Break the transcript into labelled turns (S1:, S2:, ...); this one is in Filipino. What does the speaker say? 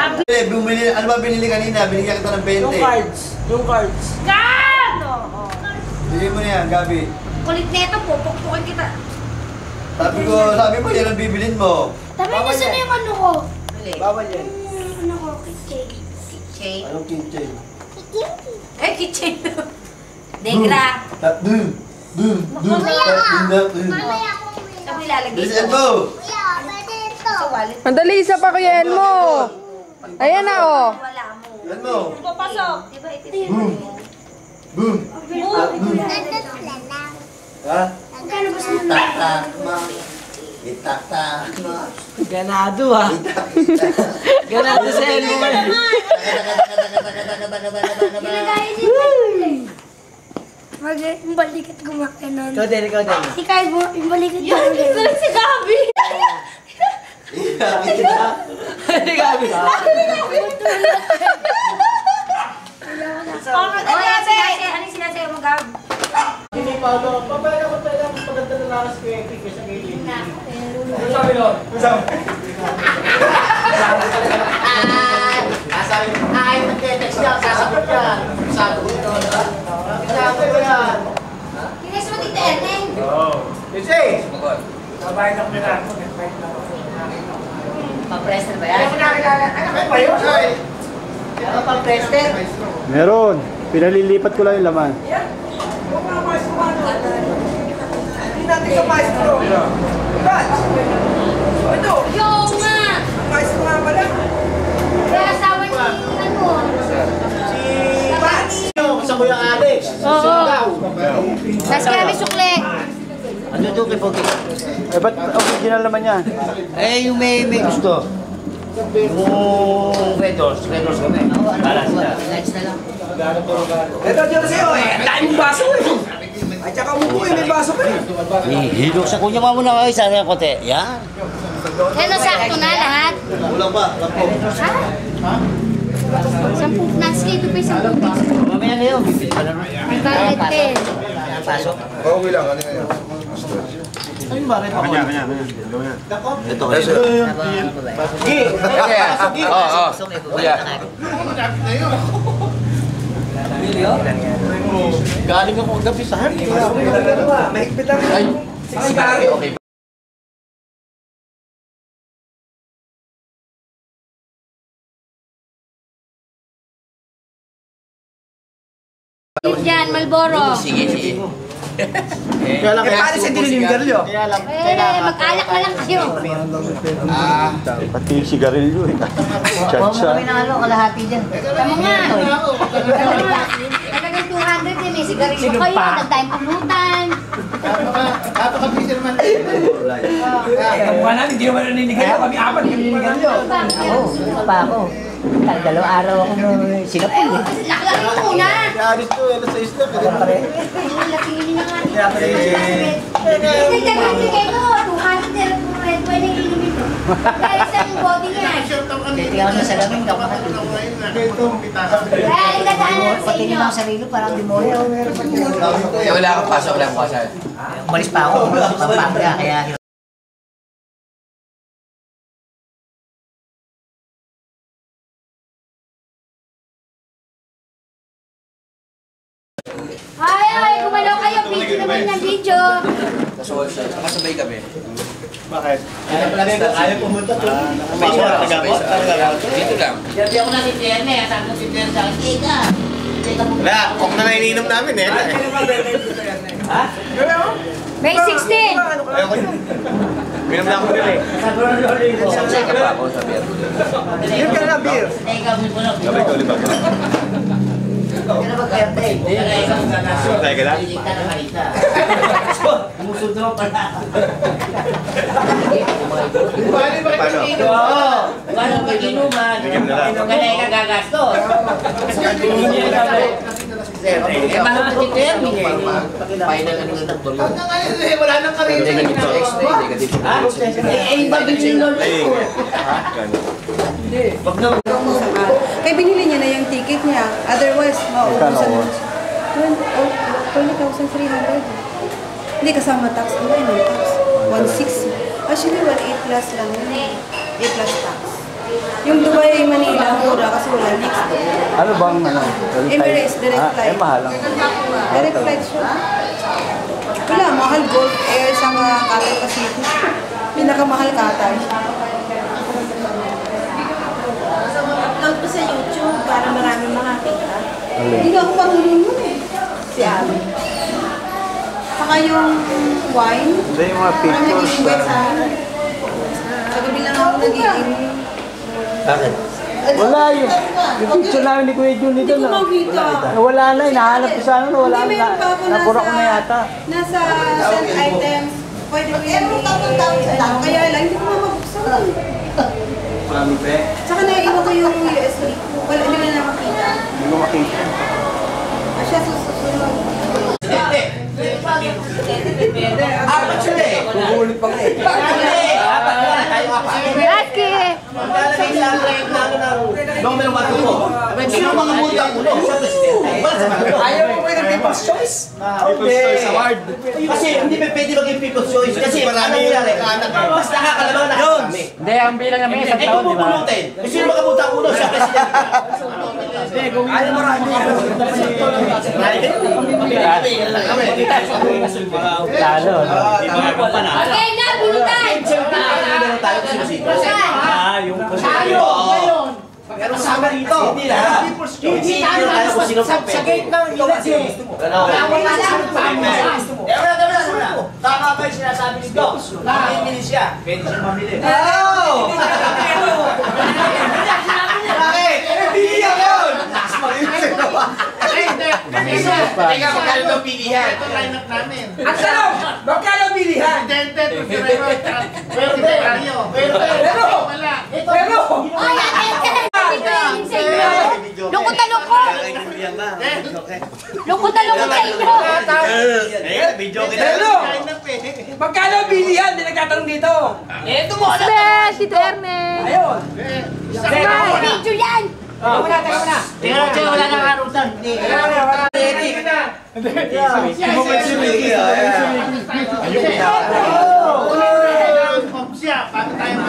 S1: Grabe.
S2: Eh, bumili, ano ba binili kanina? Binigyan kita ng 20.
S3: Yung cards. Yung cards.
S1: Gan! Oo.
S2: Bili mo na yan, Gabi.
S1: Kulit nito po, pukpukin kita.
S2: Sabi ko, sabi mo, yan ang bibilin mo.
S4: Sabi niyo saan yung ano ko?
S3: Bawal yan.
S4: Ano ko, kitchen.
S1: Kitchen.
S2: Anong kitchen?
S1: Eh, kitchen. Negra.
S2: Tap, dun, dun, dun,
S4: Mamaya ka.
S2: dun, tap, dun.
S4: Mamaya ko
S1: mo ilalagay
S2: Bilisan
S1: ito?
S2: mo!
S4: Kuya, pwede ito.
S1: Sa wallet.
S5: Mandali, isa pa kuyain mo. Ayan na, oh.
S1: Wala mo.
S2: Yan mo.
S1: Papasok. Di ba ito yung
S2: Boom. Boom. Ha?
S4: Magkano ba sa
S2: Itak-tak mo. Itak-tak mo.
S3: Ganado ah. Ganado sa
S4: yun? Mag yung balikat gumakanon.
S3: Ikaw din, ikaw din.
S4: Si mo, yung balikat gumakanon.
S1: si Gabi.
S3: Hindi gabi.
S1: Oh, Gabi! Ano yung sinasayo mo, Gab?
S3: Hindi pa ano. Pabayaan ako tayo ng paganda na lakas kay Epic sa kay Lily. Ano sabi nun? Ano sabi?
S6: Ah, sabi, ah, ay, magte-text niya, sasagot yan. Sabi ko ito, diba?
S3: Sabi ko yan.
S1: Kinis mo dito, Erneng.
S3: Kasi! Kabayan ako nila.
S1: Pa-prester ba yan?
S3: Anak ko ba yun?
S1: Ano pa-prester?
S7: Meron. Pinalilipat ko lang yung laman.
S3: Huwag mga maestro ano. Hindi natin sa maestro. Batch! Ito!
S4: Yo nga!
S3: Maestro nga pala.
S4: Kaya asawa ni ano?
S3: Si Batch!
S6: Sa Kuya Alex.
S4: Oo.
S6: Ito kay Pogi?
S7: Eh, ba't original naman yan?
S6: Eh, yung may, may gusto. Yung Red Doors, Red Doors kami. Balance na.
S3: Ito dito sa'yo eh. Daming baso eh. At saka umupo eh. May baso ka eh.
S6: Hilok sa kunya mo muna kayo, sana yung konti. Yan.
S4: Hello, sakto na lahat.
S2: Kulang pa, lampo.
S4: Ha? Sampu, nasa kayo pa sampu piso.
S6: Mamaya na yun.
S4: Ang kalit din.
S6: Pasok.
S2: Okay lang, ano yan?
S6: Ano ba ako?
S7: Kanya, kanya. kanya.
S2: Ito, ito.
S3: Gi!
S6: Oo, oo. Kuya. Galing ako gabi sa harap.
S3: Mahigpit lang. Ay,
S6: Okay.
S4: Yan, Malboro.
S6: Sige, sige.
S7: Kaya lang,
S3: Eh, paano sa dinilingaryo?
S7: Kaya lang,
S4: Eh, mag-alak na lang kayo.
S6: Ah.
S7: pati yung sigarilyo eh. Chat siya.
S1: ano, kalahati dyan.
S4: Tama nga. Talagang 200 eh, may sigarilyo kayo, nagtayong pulutan.
S3: Kamukha namin, hindi naman naninigayo. Kami apat, kami naninigayo.
S1: Oo, pa ako. Dalawang araw ako sinapul eh.
S4: Kasi laki-laki mo muna.
S7: Ano sa isla.
S4: Laki yun na nga. Hindi, nagtagay kayo. 200 pero kung red wine ang inumin mo. Kaya isang body niya.
S1: Titingnan ko sa salamin, daw ka
S4: Kaya ang dadaanan sa inyo.
S1: lang sa sarili, parang demonyo.
S6: Eh, wala akong pasok, wala akong pasok.
S1: Umalis pa ako, Pampanga, kaya
S4: Ay, ay, gumalaw kayo. Video naman ng video.
S6: Nakasabay kami.
S7: Bakit?
S2: Ayaw pumunta to.
S6: Dito lang.
S1: Gabi ako na si Tierne, sabi ko si Tierne sa akin, Teka, teka mo.
S2: Wala, kung na naininom namin eh.
S4: May 16.
S2: Ayoko yun. Minom na ako nila eh.
S6: Check pa ako sa beer.
S3: Yun ka na, beer.
S1: Teka mo ko lang.
S2: Sabi ko, liba.
S1: Pero mag-erte, teka ikaw ang ganasyon.
S2: Teka lang.
S1: Pilit ka na malita. Musundo pala.
S2: Paano?
S1: Oo. Paano pag-inuman?
S2: Bigyan mo na lang.
S1: Kaya ikaw gagastos. Eh, mahal na si Tierne eh.
S6: Final na nila ng tuloy.
S3: Wala nang karin.
S6: Negative sa X-ray, negative sa
S1: Eh, eh, iba bilhin nun.
S2: Ay,
S5: Kaya binili niya na yung ticket niya. Otherwise, mauubusan mo. 20,300. Hindi kasama tax. Ano yun ang tax? 160. Actually, 1.8 plus lang yun. 8 plus tax. Yung Dubai, Manila, mura kasi wala leaks.
S7: Ano bang ano?
S5: Emirates, direct
S7: Ah,
S5: flight.
S7: eh, mahal lang.
S5: Direct flight siya. Wala, mahal Gulf Air sa mga Qatar Pacific. Pinakamahal Qatar.
S8: Upload ko sa YouTube para marami makakita.
S5: Hindi nga ako marunong yun eh. Si Abby. Saka yung wine,
S7: Hindi yung mga
S5: parang
S7: pictures.
S5: naging wet sa akin. Sa gabi lang ako nagiging...
S2: Bakit?
S7: Wala yung, yung picture namin ni Kuya Jun dito.
S5: Hindi ko makita.
S7: Wala na, hinahanap ko sana, wala
S5: Hindi,
S7: na. Napura ko na yata.
S5: Nasa send items. Pwede ko yan Kaya lang, hindi ko mabuksan.
S2: Marami pa eh.
S5: Saka naiiwan ko yung USB. Wala, hindi ko na makita.
S7: Hindi ko makita.
S5: Siya susunod.
S6: Apat sila eh.
S2: Kukulit pa nga eh.
S6: Apat na. Tayo apat.
S4: Lucky!
S6: Maglalagay sa rate na ano ng numero bato ko. Sino mga multa ang ulo? Sa presidente. Mga.
S3: Ayaw mo pwede people's choice?
S7: People's Choice Award.
S6: Kasi hindi pa pwede maging people's choice. Kasi ano nangyari? Mas nakakalabang na kami.
S1: Hindi, ang bilang namin isang
S6: Eh
S1: taon, di ba?
S6: pupulutin, kung sino makabuta ang ulo sa presidente.
S3: Ayaw mo rin.
S1: Lalo. no?
S4: Okay na, bulutan!
S6: kasi masito.
S3: Tayo, ngayon.
S6: Pero sama rito. Hindi lang. Hindi tayo kung sino
S3: Sa sa gate ng.
S6: Ano?
S3: Wala
S6: wala. Tama ba yung sinasabi ni Doc? Nakakimili siya. Pwede siya mamili. Bakit? Eh, bili ako yun! Teka, magkano daw pilihan? Ito lineup namin.
S3: Ang tanong, magkano bilihan?
S6: Pero, pero, pero,
S3: Pero, pero,
S4: Ay, atente! Lungkot na lungkot! Lungkot na lungkot sa inyo!
S3: pero, magkano bilihan? Hindi nagtatanong dito. Eto mo, ano?
S4: Bes, si Erne!
S3: Ayun.
S4: Ay, video yan!
S3: Teka muna, teka muna.
S6: Tingnan mo, wala nang arutan.
S3: Teka muna, wala.
S2: Ayun si Siap,
S3: pantai